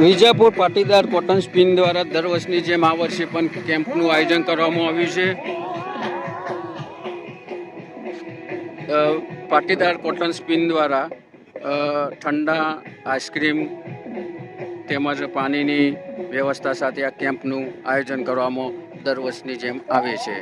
Vijapur Patidar cotton spin દ્વારા દર વર્ષની જેમ આ વર્ષે પણ કેમ્પનું આયોજન કરવામાં આવ્યું છે. પાટીદાર કોટન સ્પિન દ્વારા ઠંડા, આઈસ્ક્રીમ તેમજ પાણીની વ્યવસ્થા સાથે આ કેમ્પનું આયોજન કરવામાં દર વર્ષની જેમ આવે છે.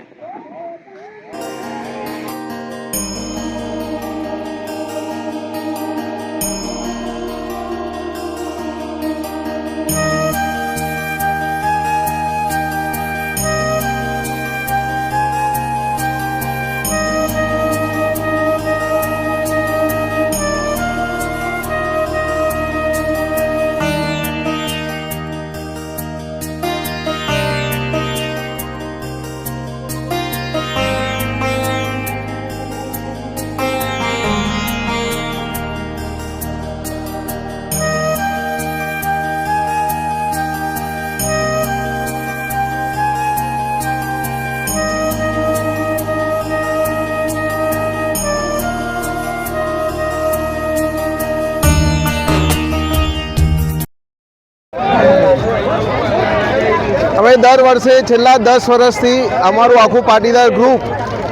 અમે દર વર્ષે છેલ્લા દસ વર્ષથી અમારું આખું પાટીદાર ગ્રુપ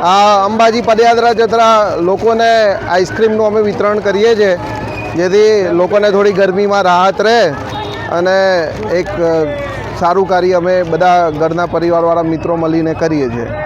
આ અંબાજી પદયાત્રા જત્રા લોકોને આઈસ્ક્રીમનું અમે વિતરણ કરીએ છીએ, જેથી લોકોને થોડી ગરમીમાં રાહત રહે અને એક સારું કાર્ય અમે બધા ઘરના પરિવારવાળા મિત્રો મળીને કરીએ છીએ.